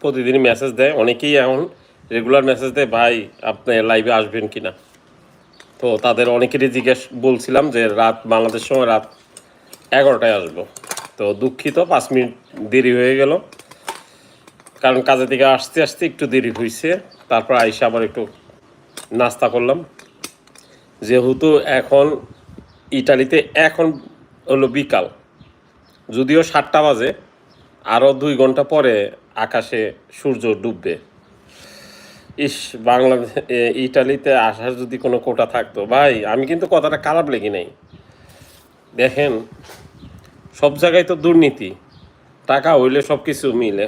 প্রতিদিনই মেসেজ দেয়। অনেকেই এখন রেগুলার মেসেজ দেয়, ভাই, আপনি লাইভে আসবেন কি না তো তাদের অনেকেরই জিজ্ঞেস বলছিলাম যে, রাত বাংলাদেশ সময় রাত এগারোটায় আসব। তো দুঃখিত, পাঁচ মিনিট দেরি হয়ে গেল। কারণ কাজে থেকে আসতে আসতে একটু দেরি হয়েছে তারপর আইসা আবার একটু নাস্তা করলাম। যেহেতু এখন ইটালিতে এখন হলো বিকাল। যদিও সাতটা বাজে আরও দুই ঘণ্টা পরে আকাশে সূর্য ডুববে। ইস, বাংলাদেশ ইটালিতে আসার যদি কোনো কোটা থাকতো, ভাই, আমি কিন্তু কথাটা খারাপ লেগে নাই। দেখেন, সব জায়গায় তো দুর্নীতি, টাকা হইলে সব কিছু মিলে।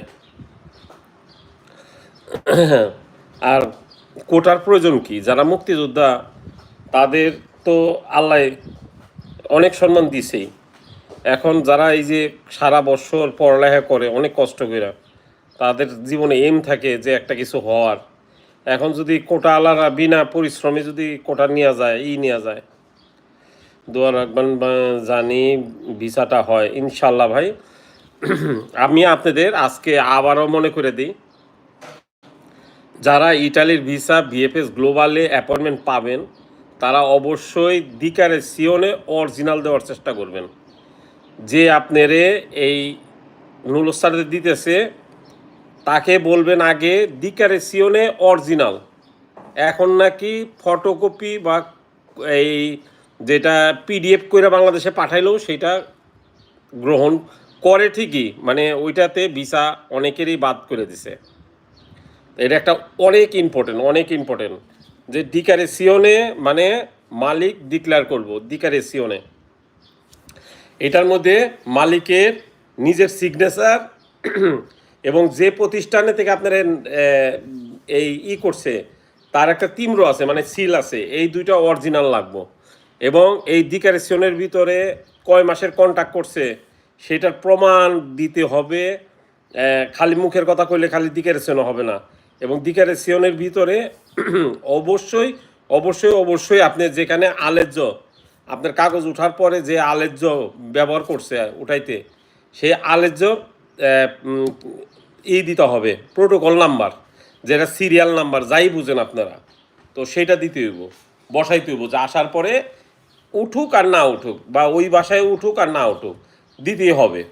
আর কোটার প্রয়োজন কি? যারা মুক্তিযোদ্ধা, তাদের তো আল্লাহ অনেক সম্মান দিছেই। এখন যারা এই যে সারা বছর পড়ালেখা করে, অনেক কষ্ট করে তাদের জীবনে এম থাকে যে একটা কিছু হওয়ার। এখন যদি কোটা আলারা বিনা পরিশ্রমে যদি কোটা নেওয়া যায়, ই নেওয়া যায়, দোয়া রাখবেন জানি ভিসাটা হয় ইনশাল্লাহ ভাই। আমি আপনাদের আজকে আবারও মনে করে দিই, যারা ইটালির ভিসা, ভিএফএস গ্লোবালে অ্যাপয়েন্টমেন্ট পাবেন, তারা অবশ্যই দিকারে সিওনে অরিজিনাল দেওয়ার চেষ্টা করবেন। যে আপনারে এই নুলস্তারে দিতেছে তাকে বলবেন আগে দিকারে সিওনে অরিজিনাল। এখন নাকি ফটোকপি বা এই যেটা পিডিএফ করে বাংলাদেশে পাঠাইলেও সেটা গ্রহণ করে ঠিকই মানে ওইটাতে ভিসা অনেকেরই বাদ করে দিছে। এটা একটা অনেক ইম্পর্টেন্ট অনেক ইম্পর্টেন্ট যে ডিকারে সিওনে মানে মালিক ডিক্লেয়ার করব ডিকারে সিওনে। এটার মধ্যে মালিকের নিজের সিগনেচার এবং যে প্রতিষ্ঠানে থেকে আপনার এই ই করছে, তার একটা তিমরো আছে মানে সিল আছে, এই দুইটা অরিজিনাল লাগবো। এবং এই ডিকারেশনের ভিতরে কয় মাসের কন্ট্যাক্ট করছে, সেটার প্রমাণ দিতে হবে খালি মুখের কথা কইলে খালি ডিকারেশনও হবে না। এবং ডিকারেশনের ভিতরে অবশ্যই অবশ্যই অবশ্যই আপনি যেখানে আলেজ্য, আপনার কাগজ উঠার পরে যে আলেজ্য ব্যবহার করছে উঠাইতে, সেই আলেজ্য ই দিতে হবে প্রোটোকল নাম্বার যেটা সিরিয়াল নাম্বার যাই বুঝেন আপনারা। তো সেটা দিতে হইব, বসাইতে হইব, যে আসার পরে উঠুক আর না উঠুক, বা ওই বাসায় উঠুক আর না উঠুক, দিতেই হবে।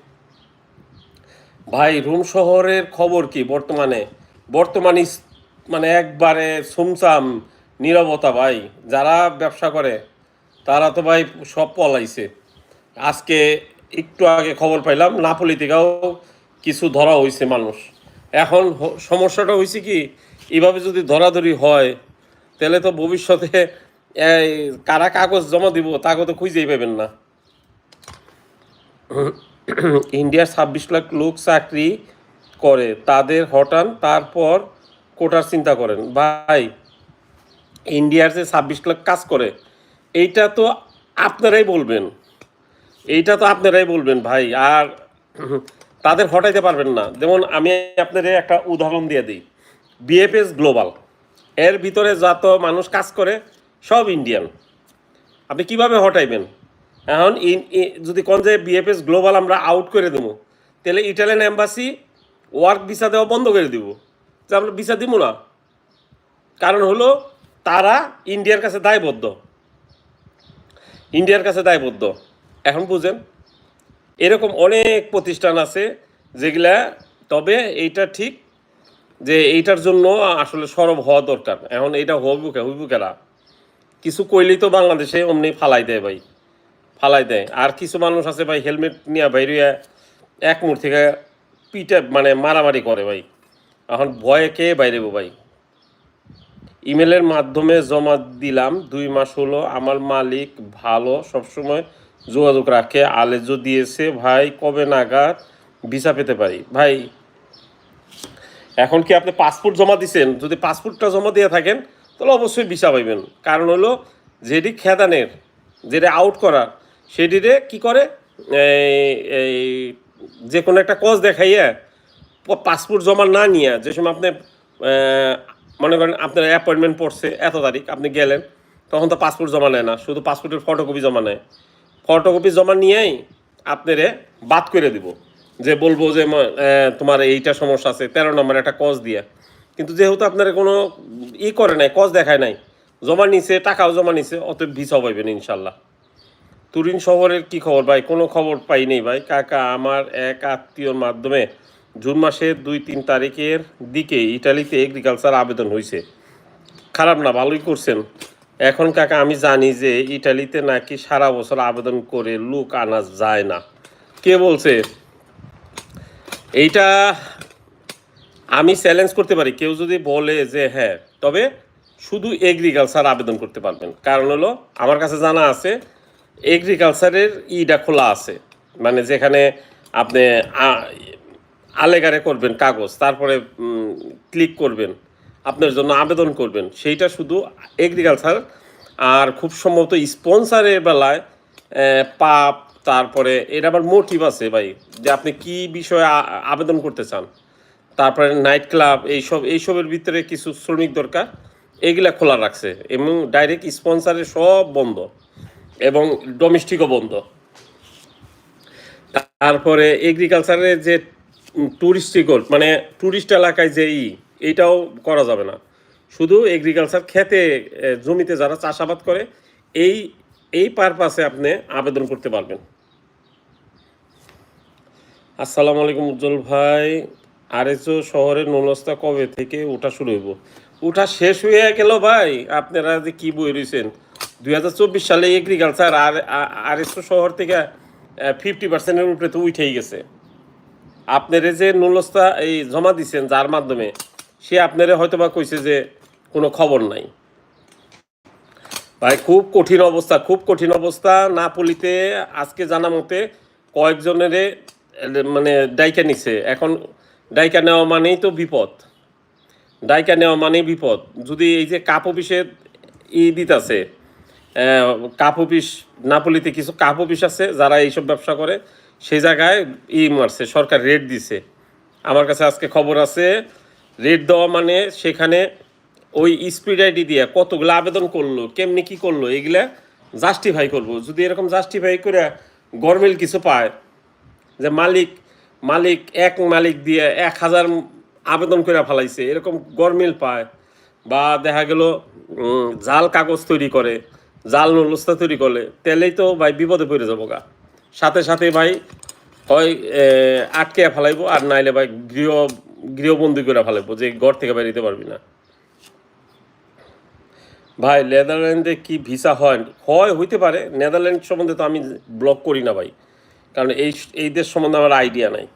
ভাই, রুম শহরের খবর কি বর্তমানে? বর্তমানে মানে একবারে সুমসাম নীরবতা ভাই, যারা ব্যবসা করে, তারা তো ভাই সব পলাইছে। আজকে একটু আগে খবর পাইলাম, নাপলি থেকেও কিছু ধরা হয়েছে মানুষ। এখন সমস্যাটা হয়েছে কি, এভাবে যদি ধরাধরি হয়, তাহলে তো ভবিষ্যতে কারা কাগজ জমা দিব, তাকে তো খুঁজেই পাবেন না। ইন্ডিয়ার ছাব্বিশ লাখ লোক চাকরি করে, তাদের হটান তারপর কোটার চিন্তা করেন, ভাই, ইন্ডিয়ার যে ছাব্বিশ লাখ কাজ করে, এইটা তো আপনারাই বলবেন। এইটা তো আপনারাই বলবেন, ভাই। আর তাদের হটাইতে পারবেন না। যেমন আমি আপনাদের একটা উদাহরণ দিয়ে দিই। বিএফএস গ্লোবাল এর ভিতরে যত মানুষ কাজ করে, সব ইন্ডিয়ান আপনি কীভাবে হটাইবেন? এখন যদি কোন যে বিএফএস গ্লোবাল আমরা আউট করে দেবো, তাহলে ইটালিয়ান এম্বাসি ওয়ার্ক ভিসা দেওয়া বন্ধ করে দিব। যে আমরা ভিসা দিব না। কারণ হলো, তারা ইন্ডিয়ার কাছে দায়বদ্ধ। ইন্ডিয়ার কাছে দায়বদ্ধ। এখন বুঝেন এরকম অনেক প্রতিষ্ঠান আছে যেগুলা, তবে এইটা ঠিক যে এইটার জন্য আসলে সরব হওয়া দরকার। এখন এইটা হইব কে হইব কিছু কইলেই তো বাংলাদেশে অমনি ফালাই দেয় ভাই, ফালাই দেয়। আর কিছু মানুষ আছে ভাই, হেলমেট নিয়ে বাইরে এক মুহূর্ত থেকে পিঠে মানে মারামারি করে ভাই। এখন ভয়ে কে বাইরে ভাই? ইমেলের মাধ্যমে জমা দিলাম, দুই মাস হলো আমার মালিক ভালো, সবসময় যোগাযোগ রাখে আলেজো দিয়েছে, ভাই, কবে নাগাদ ভিসা পেতে পারি? ভাই, এখন কি আপনি পাসপোর্ট জমা দিছেন? যদি পাসপোর্টটা জমা দিয়ে থাকেন, তাহলে অবশ্যই ভিসা পাইবেন। কারণ হলো, যেটি খেদানের, যেটা আউট করার সেটিরে কি করে? এই এই, যে কোনো একটা কজ দেখাইয়া পাসপোর্ট জমা না নিয়ে, যে সময় আপনি মনে করেন আপনার অ্যাপয়েন্টমেন্ট পড়ছে, এত তারিখ আপনি গেলেন, তখন তো পাসপোর্ট জমা নেয় না, শুধু পাসপোর্টের ফটোকপি জমা নেয়। ফটোকপি জমা নিয়েই আপনারে বাদ করে দিব। যে বলব যে তোমার এইটা সমস্যা আছে, তেরো নম্বর একটা কজ দিয়া। কিন্তু যেহেতু আপনার কোনো ই করে নাই, কজ দেখায় নাই, জমা নিছে, টাকাও জমা নিছে অত ভিসা পাইবেন ইনশাল্লাহ। তুরিন শহরের কি খবর ভাই? কোনো খবর পাই নেই ভাই। কাকা, আমার এক আত্মীয়র মাধ্যমে জুন মাসের দুই তিন তারিখের দিকে ইটালিতে এগ্রিকালচার আবেদন হয়েছে খারাপ না, ভালোই করছেন। এখন কাকা, আমি জানি যে ইটালিতে নাকি সারা বছর আবেদন করে লুক আনা যায় না। কে বলছে? এইটা আমি চ্যালেঞ্জ করতে পারি। কেউ যদি বলে যে হ্যাঁ তবে শুধু এগ্রিকালচার আবেদন করতে পারবেন। কারণ হলো, আমার কাছে জানা আছে এগ্রিকালচারের ইটা খোলা আছে। মানে যেখানে আপনি আলেগারে করবেন কাগজ, তারপরে ক্লিক করবেন। আপনার জন্য আবেদন করবেন। সেইটা শুধু এগ্রিকালচার আর খুব সম্ভবত স্পন্সারের বেলায় পাপ, তারপরে এটা আবার মোটিভ আছে ভাই, যে আপনি কি বিষয়ে আবেদন করতে চান। তারপরে নাইট ক্লাব এইসব, এইসবের ভিতরে কিছু শ্রমিক দরকার, এগুলা খোলা রাখছে, এবং ডাইরেক্ট স্পন্সারের সব বন্ধ, এবং ডোমেস্টিকও বন্ধ। তারপরে এগ্রিকালচারের যে টুরিস্টিকল মানে টুরিস্ট এলাকায় যে ই এইটাও করা যাবে না। শুধু এগ্রিকালচার খেতে জমিতে যারা চাষাবাদ করে, এই এই পারপাসে আপনি আবেদন করতে পারবেন। আসসালামু আলাইকুম উজ্জ্বল ভাই। আরএসও শহরের নলস্তা কবে থেকে ওঠা শুরু হইব? ওঠা শেষ হয়ে গেল ভাই। আপনারা যে কি বই রয়েছেন দুই হাজার চব্বিশ সালে এগ্রিকালচার আর আরএসও শহর থেকে ফিফটি পার্সেন্টের উপরে তো উঠেই গেছে। আপনারে যে নুলস্তা এই জমা দিচ্ছেন যার মাধ্যমে সে আপনারে হয়তো বা কইছে যে কোনো খবর নাই। ভাই, খুব কঠিন অবস্থা, খুব কঠিন অবস্থা। না পলিতে, আজকে জানা মতে কয়েকজনের মানে ডাইকা নিছে। এখন ডাইকা নেওয়া মানেই তো বিপদ। ডাইকা নেওয়া মানেই বিপদ। যদি এই যে কাপ অফিসে ই দিতাছে কাপ অফিস নাপলিতে কিছু কাপ অফিস আছে, যারা এইসব ব্যবসা করে, সেই জায়গায় ই মারছে, সরকার রেট দিছে। আমার কাছে আজকে খবর আছে রেট দেওয়া মানে সেখানে ওই স্পিড আইডি দিয়ে কতগুলো আবেদন করল, কেমনি কি করল, এগুলা জাস্টিফাই করব। যদি এরকম জাস্টিফাই করে গরমিল কিছু পায়, যে মালিক মালিক, এক মালিক দিয়ে এক হাজার আবেদন করে ফেলাইছে, এরকম গরমিল পায়, বা দেখা গেল জাল কাগজ তৈরি করে, জাল নলস্তা তৈরি করে তেলেই তো ভাই বিপদে পড়ে যাব গা। সাথে সাথে ভাই হয় আটকে ফেলাইবো, আর নাইলে ভাই গৃহ গৃহবন্দী করে ফেলাইবো, যে ঘর থেকে বেরিয়ে পারবি না। ভাই, নেদারল্যান্ডে কি ভিসা হয়? হয়, হইতে পারে। নেদারল্যান্ড সম্বন্ধে তো আমি ব্লক করি না ভাই। কারণ এই এই দেশ সম্বন্ধে আমার আইডিয়া নাই।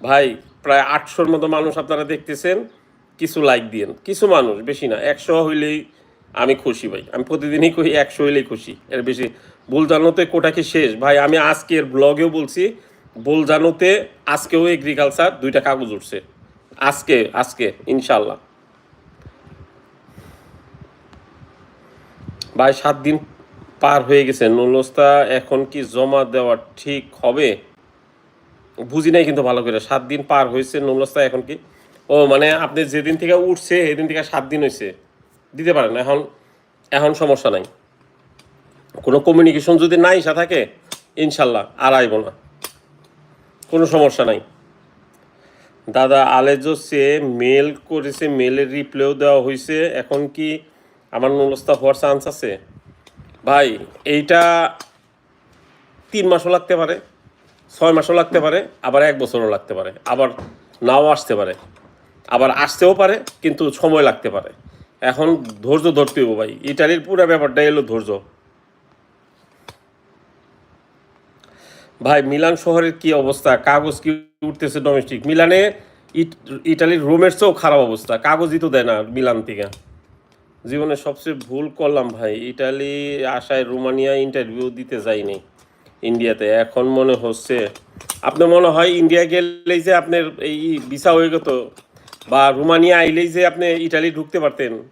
ভাই, প্রায় আটশোর মতো মানুষ আপনারা দেখতেছেন, কিছু লাইক দিয়েন। কিছু মানুষ, বেশি না, একশো হইলেই আমি খুশি ভাই। আমি প্রতিদিনই কই একশো হইলেই খুশি। এর বেশি ভুল জানোতে কোটা কি শেষ। ভাই, আমি আজকের ব্লগেও বলছি ভুল জানোতে আজকেও এগ্রিকালচার দুইটা কাগজ উঠছে। আজকে আজকে ইনশাল্লাহ ভাই, সাত দিন পার হয়ে গেছে। নুলস্তা এখন কি জমা দেওয়া ঠিক হবে? বুঝি নাই কিন্তু ভালো করে। সাত দিন পার হয়েছে নুলস্তা এখন কি? ও মানে আপনি যেদিন থেকে উঠছে, সেদিন থেকে সাত দিন হয়েছে দিতে পারেন, এখন এখন সমস্যা নাই। কোনো কমিউনিকেশন যদি নাই সা থাকে ইনশাল্লাহ আর আইব না। কোনো সমস্যা নাই। দাদা আলেজো সে মেল করেছে মেলের রিপ্লাইও দেওয়া হয়েছে এখন কি আমার নুলস্তা হওয়ার চান্স আছে? ভাই, এইটা তিন মাসও লাগতে পারে, ছয় মাসও লাগতে পারে, আবার এক বছরও লাগতে পারে, আবার নাও আসতে পারে, আবার আসতেও পারে, কিন্তু সময় লাগতে পারে। এখন ধৈর্য ধরতে হইব ভাই ইটালির পুরো ব্যাপারটাই এলো ধৈর্য। ভাই, মিলান শহরের কি অবস্থা? কাগজ কি উঠতেছে ডোমেস্টিক মিলানে ইট- ইটালির রোমের চেয়েও খারাপ অবস্থা। কাগজই তো দেয় না মিলান থেকে। জীবনে সবচেয়ে ভুল করলাম ভাই, ইটালি, আশায় রোমানিয়া ইন্টারভিউ দিতে যাইনি ইন্ডিয়াতে এখন মনে হচ্ছে, আপনার মনে হয় ইন্ডিয়া গেলেই যে আপনার এই ভিসা হয়ে গেত? বা রোমানিয়া আইলেই যে আপনি ইটালি ঢুকতে পারতেন?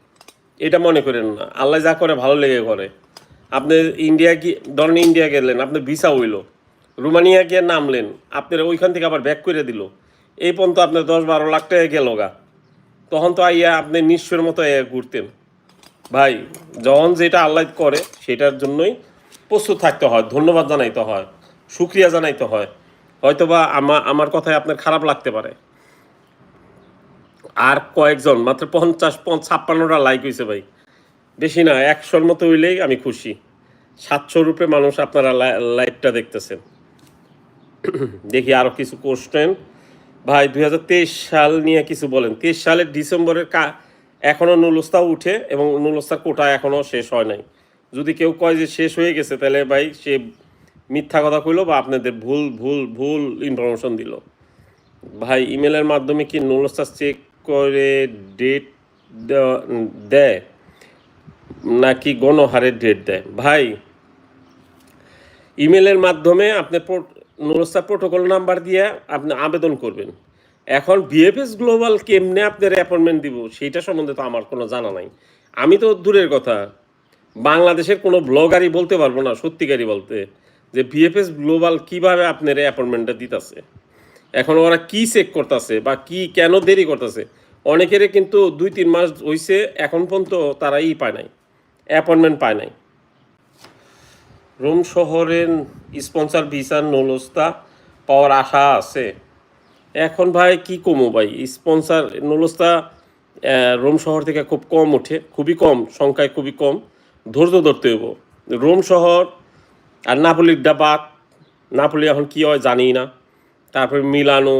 এটা মনে করেন না। আল্লাহ যা করে, ভালো লেগে করে। আপনি ইন্ডিয়া কি, ধরেন ইন্ডিয়া গেলেন, আপনার ভিসা হইল। রোমানিয়া গিয়ে নামলেন। আপনার ওইখান থেকে আবার ব্যাক করে দিল। এই পর্যন্ত আপনার দশ বারো লাখ টাকা গেল গা। তখন তো আইয়া আপনি নিশ্চয়ের মতো ঘুরতেন। ভাই, যখন যেটা আল্লাহ করে, সেটার জন্যই প্রস্তুত থাকতে হয়, ধন্যবাদ জানাইতে হয় সুক্রিয়া জানাইতে হয়। হয়তোবা আমার আমার কথায় আপনার খারাপ লাগতে পারে। আর কয়েকজন, মাত্র পঞ্চাশ, পঞ্চ, ছাপ্পান্নটা লাইক হয়েছে ভাই। বেশি না, একশোর মতো হইলেই আমি খুশি। সাতশো রূপে মানুষ আপনারা লাইভটা দেখতেছেন। দেখি আরও কিছু কোশ্চেন ভাই দু হাজার তেইশ সাল নিয়ে কিছু বলেন। তেইশ সালের ডিসেম্বরের কা এখনও নুলস্তা উঠে এবং নুলস্তার কোটা এখনও শেষ হয় নাই। যদি কেউ কয় যে শেষ হয়ে গেছে, তাহলে ভাই সে মিথ্যা কথা কইলো বা আপনাদের ভুল ভুল ভুল ইনফরমেশন দিল। ভাই ইমেলের মাধ্যমে কি নুলস্তা চেক করে ডেট দেয়? নাকি গণহারের ডেট দেয়? ভাই ইমেলের মাধ্যমে আপনি নুরস্তা প্রোটোকল নাম্বার দিয়ে আপনি আবেদন করবেন। এখন বিএফএস গ্লোবাল কেমনে আপনার অ্যাপয়েন্টমেন্ট দিব, সেইটা সম্বন্ধে তো আমার কোনো জানা নাই। আমি তো দূরের কথা। বাংলাদেশের কোনো ব্লগারই বলতে পারব না, সত্যিকারই বলতে, যে বিএফএস গ্লোবাল কীভাবে আপনার অ্যাপয়েন্টমেন্টটা দিতেছে। এখন ওরা কি চেক করতেছে বা কি কেন দেরি করতেছে? অনেকেরই কিন্তু দুই তিন মাস হইছে, এখন পর্যন্ত তারা ই পায় নাই অ্যাপয়েন্টমেন্ট পায় নাই। রোম শহরের স্পন্সর ভিসার নলস্তা পাওয়ার আশা আছে। এখন ভাই কি কমো ভাই? স্পন্সর নলস্তা রোম শহর থেকে খুব কম ওঠে, খুবই কম, সংখ্যায় খুবই কম। ধৈর্য ধরতে হইব। রোম শহর আর নাপলির ডাবাত নাপলি এখন কী হয় জানি না। তারপরে মিলানো,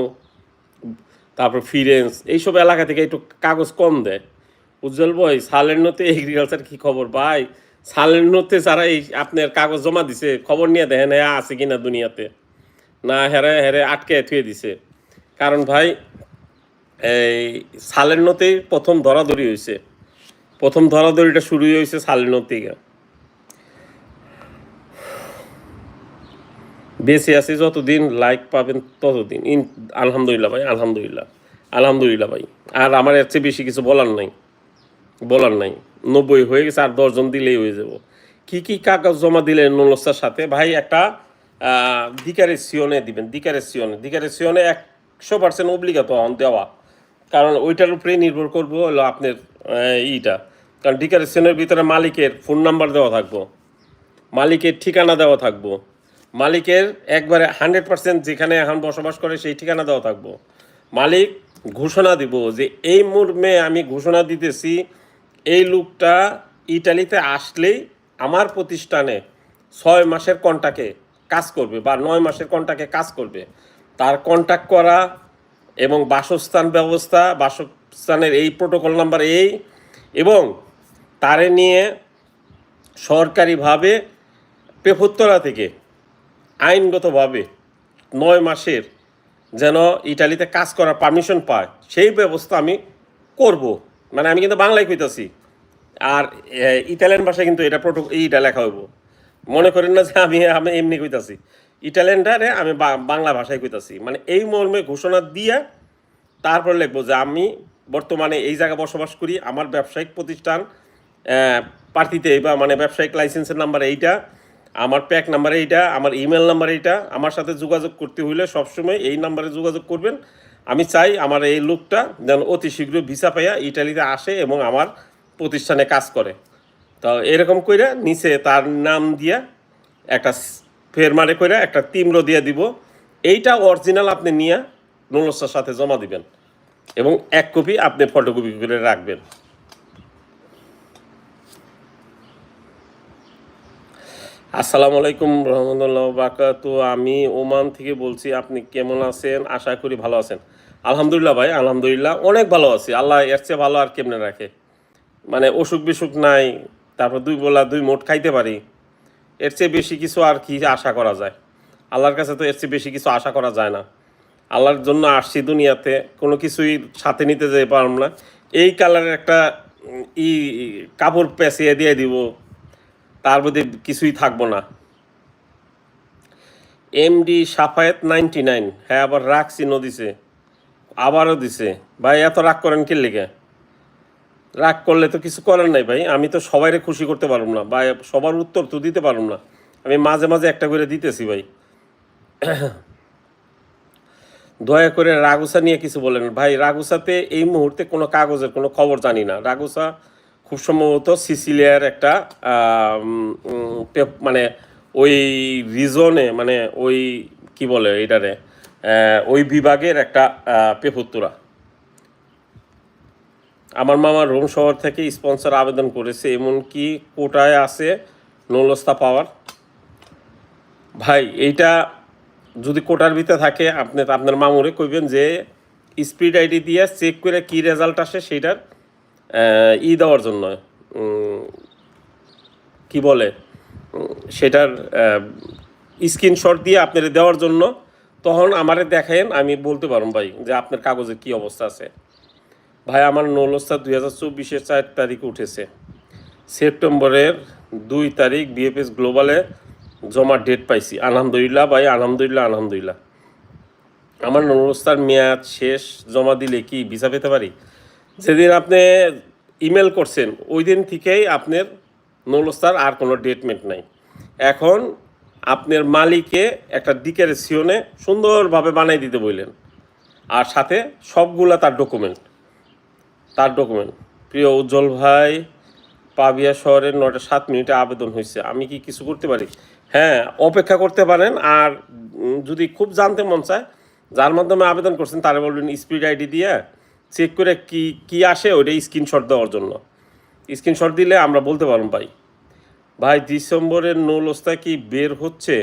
তারপর ফিরেন্স, এইসব এলাকা থেকে একটু কাগজ কম দেয়। উজ্জ্বল ভাই সালেন্নতে এগ্রিকালচার কী খবর? ভাই সালেন্নতে যারা এই আপনার কাগজ জমা দিছে, খবর নিয়ে দেখেন হ্যাঁ আছে কিনা দুনিয়াতে। না, হেরে হেরে আটকে থুয়ে দিছে। কারণ ভাই, এই সালেন্নতেই প্রথম ধরাধরি হয়েছে প্রথম ধরাধরিটা শুরু হয়েছে সালেন্নত থেকে। বেঁচে আছি যতদিন লাইক পাবেন ততদিন। ইন, আলহামদুলিল্লাহ ভাই, আলহামদুলিল্লাহ। আলহামদুলিল্লাহ ভাই। আর আমার এর চেয়ে বেশি কিছু বলার নাই। বলার নাই। নব্বই হয়ে গেছে আর দশজন দিলেই হয়ে যাব। কি কি কাগজ জমা দিলেন নলস্তার সাথে? ভাই, একটা দিকারের সিওনে দিবেন দিকারের সিওনে। দিকারের সিওনে একশো পার্সেন্ট অব্লিগাত দেওয়া। কারণ ওইটার উপরেই নির্ভর করব হলো আপনার ইটা। কারণ ডিকারের সিওনের ভিতরে মালিকের ফোন নাম্বার দেওয়া থাকব, মালিকের ঠিকানা দেওয়া থাকব, মালিকের একবারে হান্ড্রেড পার্সেন্ট যেখানে এখন বসবাস করে সেই ঠিকানা দেওয়া থাকব। মালিক ঘোষণা দিব যে, এই মর্মে আমি ঘোষণা দিতেছি এই লোকটা ইটালিতে আসলেই আমার প্রতিষ্ঠানে ছয় মাসের কন্টাকে কাজ করবে বা নয় মাসের কন্টাকে কাজ করবে। তার কন্ট্যাক্ট করা এবং বাসস্থান ব্যবস্থা, বাসস্থানের এই প্রোটোকল নাম্বার এই এবং তারে নিয়ে সরকারিভাবে পেফুত্তরা থেকে আইনগতভাবে নয় মাসের যেন ইটালিতে কাজ করার পারমিশন পায়, সেই ব্যবস্থা আমি করব। মানে আমি কিন্তু বাংলায় কইতাছি। আর ইটালিয়ান ভাষায় কিন্তু এটা প্রোটো, এইটা লেখা হইব। মনে করেন না যে আমি আমি এমনি কইতাছি। ইটালিয়ানটারে আমি বাংলা ভাষায় কইতাছি। মানে এই মর্মে ঘোষণা দিয়ে তারপর লিখব যে আমি বর্তমানে এই জায়গায় বসবাস করি, আমার ব্যবসায়িক প্রতিষ্ঠান পার্টিতে বা মানে ব্যবসায়িক লাইসেন্সের নাম্বার এইটা, আমার প্যাক নাম্বার এইটা, আমার ইমেল নাম্বার এইটা, আমার সাথে যোগাযোগ করতে হইলে সবসময় এই নাম্বারে যোগাযোগ করবেন। আমি চাই আমার এই লোকটা যেন অতি শীঘ্র ভিসা পাইয়া ইটালিতে আসে এবং আমার প্রতিষ্ঠানে কাজ করে। তো এরকম কইরা নিচে তার নাম দিয়া একটা ফেরমারে কইরা একটা তিম্র দিয়ে দিব। এইটা অরিজিনাল আপনি নিয়ে নলসার সাথে জমা দিবেন এবং এক কপি আপনি ফটোকপি করে রাখবেন। আসসালামু আলাইকুম রহমতুল্লাহ বাকাত। আমি ওমান থেকে বলছি, আপনি কেমন আছেন? আশা করি ভালো আছেন। আলহামদুলিল্লাহ ভাই, আলহামদুলিল্লাহ, অনেক ভালো আছি। আল্লাহ এর চেয়ে ভালো আর কেমনে রাখে? মানে অসুখ বিসুখ নাই, তারপর দুই বেলা দুই মোট খাইতে পারি। এর চেয়ে বেশি কিছু আর কি আশা করা যায়? আল্লাহর কাছে তো এর চেয়ে বেশি কিছু আশা করা যায় না। আল্লাহর জন্য আসছি দুনিয়াতে, কোনো কিছুই সাথে নিতে যেতে পারলাম না। এই কালারের একটা ই, কাপড় পেঁচিয়ে দিয়ে দিব। তার মধ্যে কিছুই থাকব না। এমডি সাফায়েত নাইনটি নাইন হ্যাঁ আবার রাগ চিহ্ন দিছে। আবারও দিছে। ভাই, এত রাগ করেন কি লেগে? রাগ করলে তো কিছু করার নাই ভাই। আমি তো সবাইরে খুশি করতে পারব না। বা সবার উত্তর তো দিতে পারব না। আমি মাঝে মাঝে একটা করে দিতেছি ভাই। দয়া করে রাগুসা নিয়ে কিছু বলেন। ভাই, রাগুসাতে এই মুহূর্তে কোনো কাগজের কোনো খবর জানি না। রাগুসা খুব সম্ভবত সিসিলিয়ার একটা মানে ওই রিজনে মানে ওই কি বলে এটারে ওই বিভাগের একটা পেপুত্তরা। আমার মামা রোম শহর থেকে স্পন্সর আবেদন করেছে, এমনকি কোটায় আছে নলস্তা পাওয়ার। ভাই, এইটা যদি কোটার ভিতরে থাকে, আপনি, আপনার মামুরে কইবেন যে স্পিড আইডি দিয়ে চেক করে কি রেজাল্ট আসে সেইটার ই দেওয়ার জন্য কি বলে সেটার স্ক্রিনশট দিয়ে আপনার দেওয়ার জন্য, তখন আমারে দেখেন, আমি বলতে পারব ভাই, যে আপনার কাগজের কি অবস্থা আছে। ভাই, আমার নৌলস্তা দুই হাজার চব্বিশের চার তারিখ উঠেছে। সেপ্টেম্বরের দুই তারিখ বিএফএস গ্লোবালে জমা ডেট পাইছি। আলহামদুলিল্লাহ ভাই, আলহামদুলিল্লাহ আলহামদুলিল্লাহ। আমার নৌলস্তার মেয়াদ শেষ, জমা দিলে কি ভিসা পেতে পারি? যেদিন আপনি ইমেল করছেন, ওই দিন থেকেই আপনার নৌলস্তার আর কোনো ডেটমেন্ট নাই। এখন আপনার মালিকে একটা দিকের সিওনে সুন্দরভাবে বানাই দিতে বললেন। আর সাথে সবগুলা তার ডকুমেন্ট তার ডকুমেন্ট প্রিয় উজ্জ্বল ভাই, পাবিয়া শহরের নয়টা সাত মিনিটে আবেদন হয়েছে। আমি কি কিছু করতে পারি? হ্যাঁ অপেক্ষা করতে পারেন। আর যদি খুব জানতে মন চায়, যার মাধ্যমে আবেদন করছেন, তারা বলবেন স্পিড আইডি দিয়ে চেক করে কি কি আসে ওইটা স্ক্রিনশট দেওয়ার জন্য। স্ক্রিনশট দিলে আমরা বলতে পারব, ভাই ভাই, ডিসেম্বরের নৌলস্তা কি বের হচ্ছে?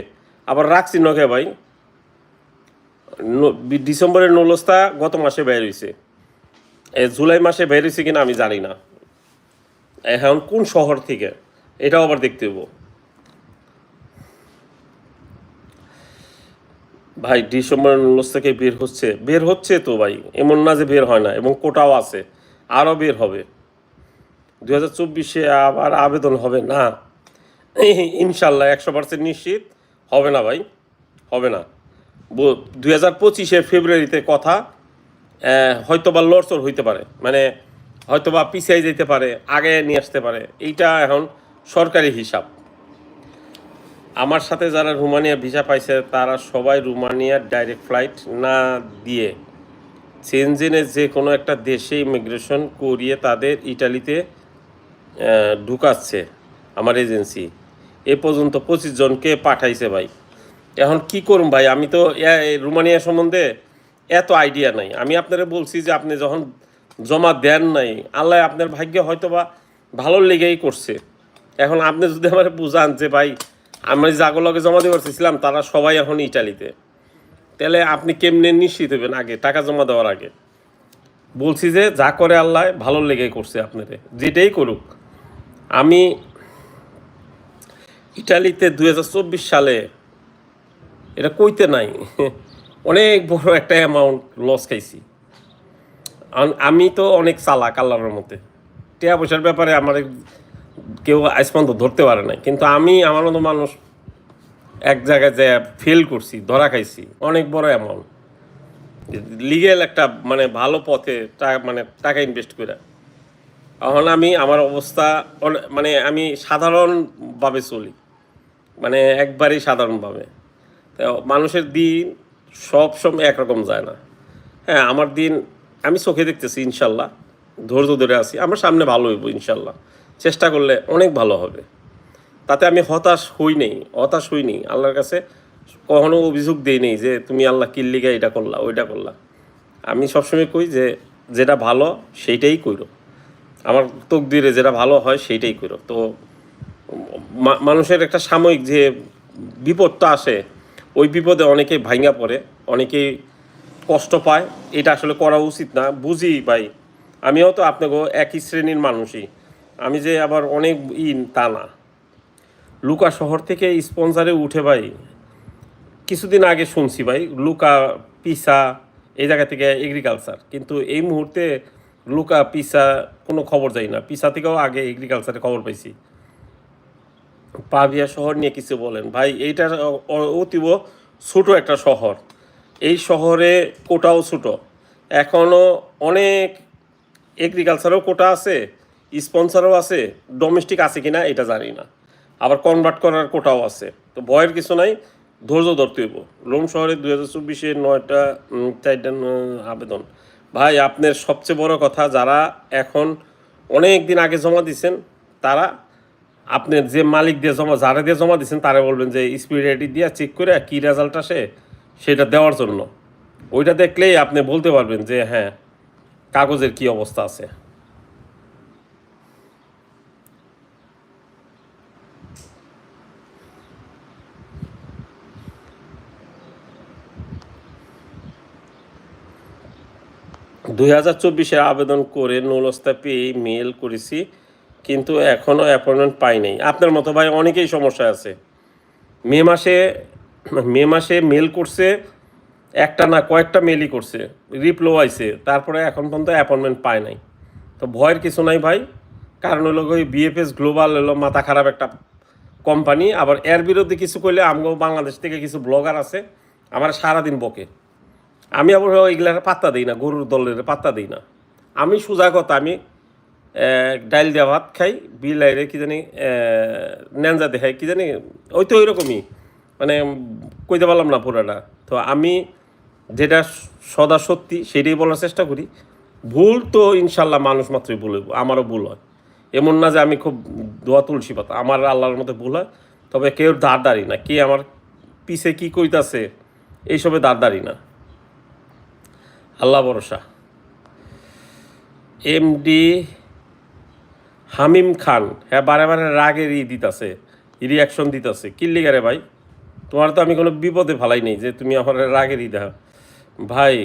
আবার রাখছি নখে, ভাই। ডিসেম্বরের নৌলস্তা গত মাসে বের হয়েছে জুলাই মাসে বের হয়েছে কিনা আমি জানি না। এখন কোন শহর থেকে? এটাও আবার দেখতে হব ভাই ডিসেম্বর নলস থেকে বের হচ্ছে। বের হচ্ছে তো ভাই এমন না যে বের হয় না এবং কোটাও আছে আরও বের হবে। দু হাজার চব্বিশে আবার আবেদন হবে না। ইনশাল্লাহ একশো পার্সেন্ট নিশ্চিত হবে না ভাই হবে না। দুই হাজার পঁচিশে ফেব্রুয়ারিতে কথা আহ, হয়তোবা লড়চড় হইতে পারে মানে হয়তোবা পিছিয়ে যেতে পারে আগে নিয়ে আসতে পারে এইটা এখন সরকারি হিসাব। আমার সাথে যারা রুমানিয়া ভিসা পাইছে, তারা সবাই রুমানিয়ার ডাইরেক্ট ফ্লাইট না দিয়ে চেনজেনে যে কোনো একটা দেশে ইমিগ্রেশন করিয়ে তাদের ইটালিতে ঢুকাচ্ছে আমার এজেন্সি এ পর্যন্ত পঁচিশ জনকে পাঠাইছে ভাই। এখন কি করুম ভাই? আমি তো রুমানিয়া সম্বন্ধে এত আইডিয়া নাই। আমি আপনারা বলছি যে আপনি যখন জমা দেন নাই, আল্লাহ আপনার ভাগ্যে হয়তো বা ভালো লেগেই করছে। এখন আপনি যদি আমার বুঝান যে ভাই আমি যাগুলোকে জমা দেওয়ার পারছিলাম তারা সবাই এখন ইটালিতে। তাহলে আপনি কেমনে নিশ্চিত হবেন আগে, টাকা জমা দেওয়ার আগে? বলছি যে, যা করে আল্লাহ, ভালো লেগে করছে আপনারে, যেটাই করুক। আমি ইটালিতে দু হাজার চব্বিশ সালে, এটা কইতে নাই, অনেক বড় একটা অ্যামাউন্ট লস খাইছি। আমি তো অনেক চালাক আল্লাহর মতে টিয়া পয়সার ব্যাপারে আমার কেউ আজ পর্যন্ত ধরতে পারে না কিন্তু আমি, আমার মতো মানুষ এক জায়গায় যে ফেল করছি, ধরা খাইছি, অনেক বড় অ্যামাউন্ট লিগেল একটা মানে ভালো পথে টাকা মানে টাকা ইনভেস্ট করে। এখন আমি, আমার অবস্থা মানে আমি সাধারণভাবে চলি। মানে একবারেই সাধারণভাবে। তো মানুষের দিন সব সময় একরকম যায় না। হ্যাঁ আমার দিন, আমি চোখে দেখতেছি ইনশাল্লাহ। ধৈর্য ধরে আছি, আমার সামনে ভালো হইব ইনশাল্লাহ। চেষ্টা করলে অনেক ভালো হবে। তাতে আমি হতাশ হই নেই, হতাশ হই নেই। আল্লাহর কাছে কখনো অভিযোগ দিই নেই যে তুমি আল্লাহ কিল্লিগা এটা করলা, ওইটা করলা। আমি সবসময় কই যে যেটা ভালো সেইটাই কইরো। আমার তকদিরে যেটা ভালো হয় সেইটাই করো তো মানুষের একটা সাময়িক যে বিপদটা আসে, ওই বিপদে অনেকেই ভাঙ্গা পড়ে, অনেকেই কষ্ট পায়। এটা আসলে করা উচিত না। বুঝি ভাই। আমিও তো আপনাকে একই শ্রেণির মানুষই। আমি যে আবার অনেক ইন তা না। লুকা শহর থেকে স্পন্সারে উঠে ভাই, কিছুদিন আগে শুনছি ভাই, লুকা, পিসা, এই জায়গা থেকে এগ্রিকালচার কিন্তু এই মুহূর্তে লুকা, পিসা কোনো খবর যাই না। পিসা থেকেও আগে এগ্রিকালচারে খবর পাইছি। পাভিয়া শহর নিয়ে কিছু বলেন। ভাই, এইটা অতীব ছোটো একটা শহর। এই শহরে কোটাও ছোটো। এখনও অনেক এগ্রিকালচারও কোটা আছে। স্পন্সরও আছে ডোমেস্টিক আছে কিনা এটা জানি না। আবার কনভার্ট করার কোটাও আছে। তো ভয়ের কিছু নাই, ধৈর্য ধরতে হইব। রোম শহরে দুই হাজার চব্বিশে নয়টা চারটা আবেদন। ভাই, আপনার সবচেয়ে বড় কথা, যারা এখন অনেক দিন আগে জমা দিচ্ছেন তারা আপনার যে মালিক দিয়ে জমা, যারা দিয়ে জমা দিচ্ছেন তারা বলবেন যে স্পিড আইডি দিয়ে চেক করে কী রেজাল্ট আসে, সেটা দেওয়ার জন্য। ওইটা দেখলেই আপনি বলতে পারবেন যে হ্যাঁ কাগজের কি অবস্থা আছে। দুই হাজার চব্বিশে আবেদন করে নৌলস্তা পেয়ে মেল করেছি, কিন্তু এখনও অ্যাপয়েন্টমেন্ট পাই নাই। আপনার মতো ভাই অনেকেই সমস্যা আছে। মে মাসে মে মাসে মেল করছে, একটা না কয়েকটা মেলই করছে রিপ্লো আইছে, তারপরে এখন পর্যন্ত অ্যাপয়েন্টমেন্ট পায় নাই। তো ভয়ের কিছু নাই ভাই। কারণ হলো ওই বিএফএস গ্লোবাল হলো মাথা খারাপ একটা কোম্পানি। আবার এর বিরুদ্ধে কিছু করলে আমগো বাংলাদেশ থেকে কিছু ব্লগার আছে, আমার সারাদিন বকে। আমি আবার ওইগুলার পাত্তা দিই না, গরুর দলের পাত্তা দিই না। আমি সোজা কথা, আমি ডাইল দেওয়া ভাত খাই বিলাইরে কি জানি ন্যাঞ্জা দেখাই, কি জানি, ওই তো ওই রকমই মানে কইতে পারলাম না পুরাটা। তো আমি যেটা সদা সত্যি সেটাই বলার চেষ্টা করি। ভুল তো ইনশাল্লাহ মানুষ মাত্রই ভুল আমারও ভুল হয়। এমন না যে আমি খুব দোয়া তুলসী পাতা, আমার আল্লাহর মধ্যে ভুল হয়। তবে কেউ দাঁড় দাঁড়ি না, কে আমার পিছে কী কইতাছে, এইসবে দাঁড় দাঁড়ি না। আল্লাহ ভরসা। এমডি হামিম খান হ্যাঁ বারে বারে রাগের ই দিতাছে রিয়াকশন দিতাছে। কি লিগারে ভাই? তোমার তো আমি কোনো বিপদে ফালাই নেই যে তুমি আমার রাগের ই দেখা ভাই,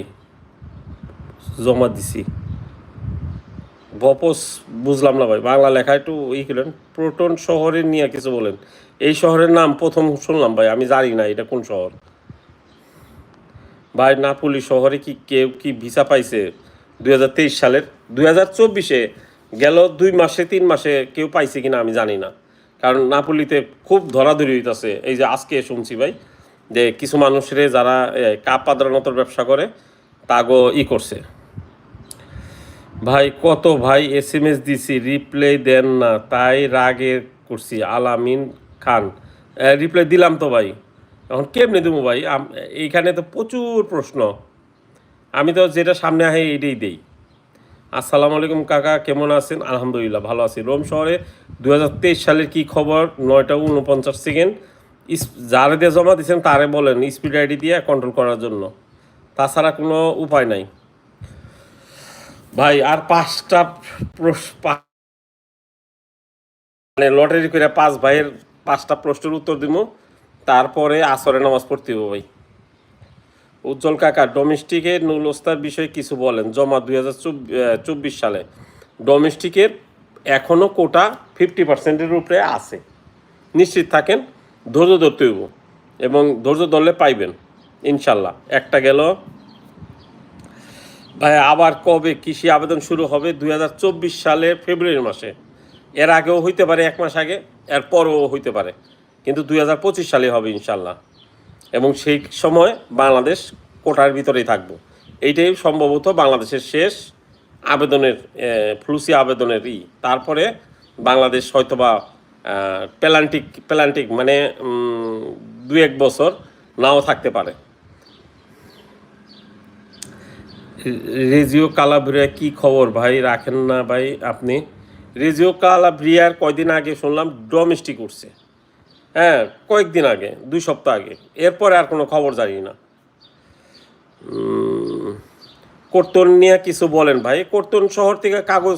জমা দিছি। বপস বুঝলাম না ভাই, বাংলা লেখা একটু ই করেন, প্রোটন শহরে নিয়ে কিছু বলেন। এই শহরের নাম প্রথম শুনলাম ভাই, আমি জানি না এটা কোন শহর। ভাই নাপুলি শহরে কি কেউ কি ভিসা পাইছে? দুই হাজার তেইশ সালের। দুই হাজার চব্বিশে গেল দুই মাসে, তিন মাসে কেউ পাইছে কিনা আমি জানি না। কারণ নাপুলিতে খুব ধরাধরি হইতেছে। এই যে আজকে শুনছি ভাই, যে কিছু মানুষের যারা কাপ পাদ্রানতর ব্যবসা করে, তাগো ই করছে। ভাই, কত ভাই এস এম এস দিছি, রিপ্লাই দেন না, তাই রাগে করছি। আলামিন খান রিপ্লাই দিলাম তো ভাই। এখন কেমনে দেবো ভাই? এইখানে তো প্রচুর প্রশ্ন। আমি তো যেটা সামনে আহে এইটাই দেই। আসসালামু আলাইকুম কাকা, কেমন আছেন? আলহামদুলিল্লাহ ভালো আছি। রোম শহরে দু হাজার তেইশ সালের কি খবর? নয়টা উনপঞ্চাশ সেকেন্ড। ইস যারে দিয়ে জমা দিয়েছেন তারে বলেন, স্পিড আইডি দিয়ে কন্ট্রোল করার জন্য। তাছাড়া কোনো উপায় নাই। ভাই, আর পাঁচটা মানে লটারি করে পাঁচ ভাইয়ের পাঁচটা প্রশ্নের উত্তর দিব তারপরে আসরে নামাজ পড়তে হবে ভাই। উজ্জ্বল কাকা ডোমেস্টিকের নুলস্তার বিষয়ে কিছু বলেন। জমা দুই হাজার চব্বিশ সালে। ডোমেস্টিকের এখনও কোটা ফিফটি পার্সেন্টের উপরে আছে। নিশ্চিত থাকেন, ধৈর্য ধরতে হইব এবং ধৈর্য ধরলে পাইবেন, ইনশাল্লাহ। একটা গেল ভাই আবার কবে কৃষি আবেদন শুরু হবে? দুই সালের ফেব্রুয়ারি মাসে। এর আগেও হইতে পারে এক মাস আগে, এর পরও হইতে পারে। কিন্তু দুই হাজার পঁচিশ সালে হবে ইনশাল্লাহ এবং সেই সময় বাংলাদেশ কোটার ভিতরেই থাকব। এইটাই সম্ভবত বাংলাদেশের শেষ আবেদনের ফ্লুসি আবেদনের ই। তারপরে বাংলাদেশ হয়তোবা প্যালান্টিক প্যালান্টিক মানে দু এক বছর নাও থাকতে পারে। রেজিও কালাব্রিয়া কি খবর ভাই? রাখেন না ভাই আপনি। রেজিও কালাব্রিয়ার কয়দিন আগে শুনলাম, ডোমেস্টিক উঠছে। হ্যাঁ কয়েকদিন আগে, দুই সপ্তাহ আগে। এরপরে আর কোনো খবর জানি না। কর্তন নিয়ে কিছু বলেন ভাই। কর্তন শহর থেকে কাগজ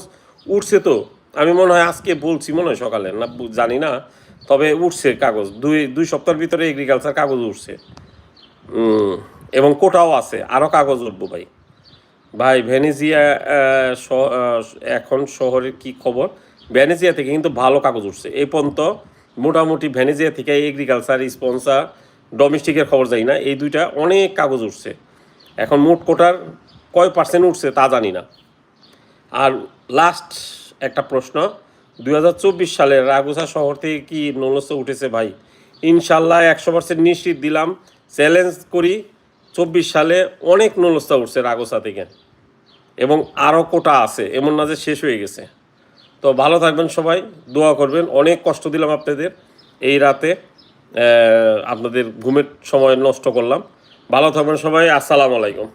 উঠছে তো। আমি মনে হয় আজকে বলছি মনে হয় সকালে, না জানি না। তবে উঠছে কাগজ। দুই দুই সপ্তাহের ভিতরে এগ্রিকালচার কাগজ উঠছে। এবং কোটাও আছে। আরও কাগজ উঠবো ভাই। ভাই, ভেনেজিয়া এখন শহরের কি খবর? ভেনেজিয়া থেকে কিন্তু ভালো কাগজ উঠছে। এই পর্যন্ত মোটামুটি ভেনেজিয়া থেকে এগ্রিকালচার স্পন্সার ডোমেস্টিকের খবর যাই না। এই দুইটা অনেক কাগজ উঠছে। এখন মোট কোটার কয় পার্সেন্ট উঠছে তা জানি না। আর লাস্ট একটা প্রশ্ন, দুই সালে রাগুসা শহর থেকে কি নলস্য উঠেছে ভাই? ইনশাল্লাহ একশো পার্সেন্ট নিশ্চিত দিলাম। চ্যালেঞ্জ করি, চব্বিশ সালে অনেক নলস্তা উঠছে রাগুসা থেকে। এবং আরও কোটা আছে, এমন না যে শেষ হয়ে গেছে। তো ভালো থাকবেন সবাই, দোয়া করবেন। অনেক কষ্ট দিলাম আপনাদের এই রাতে। আপনাদের ঘুমের সময় নষ্ট করলাম। ভালো থাকবেন সবাই, আসসালামু আলাইকুম।